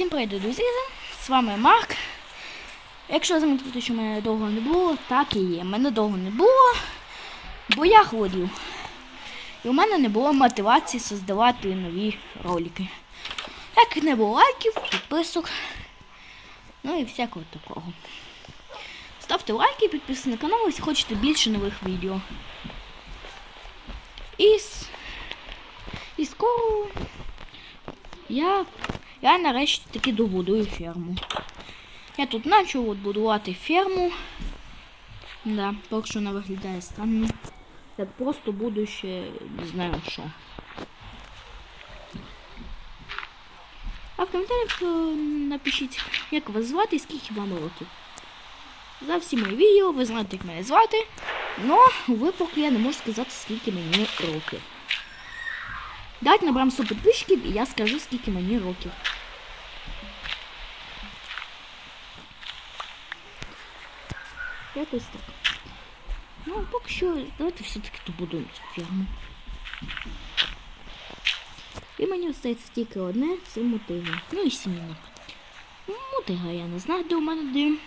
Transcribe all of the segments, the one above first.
Всім привіт, друзі! З вами Марк. Якщо замітити, що мене довго не було, так і є. Мене довго не було, бо я хворів. І у мене не було мотивації создавати нові ролики. Як не було лайків, підписок, ну і всякого такого. Ставте лайки, підписуйтесь на канал, якщо хочете більше нових відео. І, і скоро я я нарешті таки добудую ферму. Я тут почав будувати ферму. Да, поки що вона виглядає странно. Як просто буду ще не знаю що. А в коментарях е, напишіть, як вас звати і скільки вам років. За всі мої відео ви знаєте, як мене звати. Но ви поки я не можу сказати, скільки мені років. Давайте наберемо 100 підписчиків і я скажу, скільки мені років. Якось так. Ну, поки що, давайте все-таки добудуємо цю ферму. І мені остається тільки одне, це мотига. Ну і сім'яна. Мотига я не знаю, де у мене де.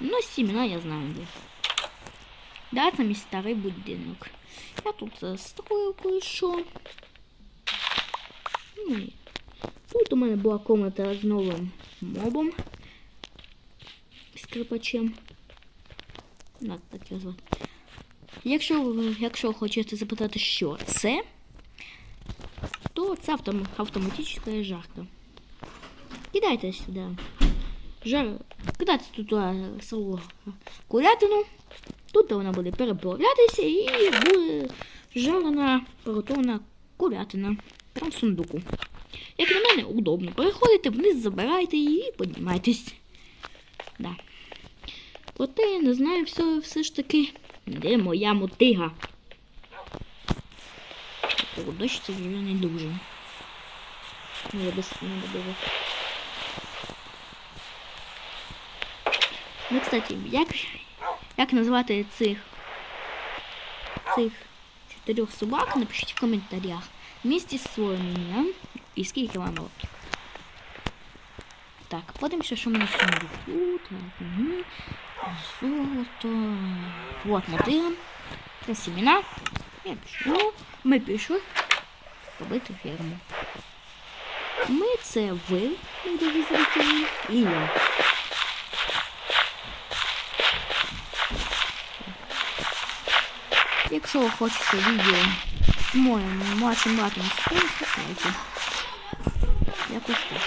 Ну, сім'яна я знаю де. Да, це мій старий будинок. Я тут застрою кое-що. Ну, Тут у мене була комната з новим мобом. Скрипачем. Так, так його звати. Якщо, якщо хочете запитати, що це, то це автом, автоматична жарка. Кидайте сюди. Жар... Кидайте туди свою курятину. Тут вона буде переплавлятися і буде жарена приготована курятина. Прям в сундуку. Як на мене, удобно. Переходите вниз, забирайте її і піднімайтесь. Да. Проте я не знаю все, все ж таки, де моя мотига. Дощ це вже не дуже. Ну, я без не добив. Ну, кстати, як, як назвати цих цих чотирьох собак, напишіть в коментарях. Вместе з своїм ім'ям і скільки вам років. Так, подивимося, що мене. Так, угу. Золото. Вот мотига. Це сімена. Я пішов. Ми пішли робити ферму. Ми це ви, дорогі зрителі, і я. Якщо ви хочете відео з моїм младшим братом, то ставте. Якось так.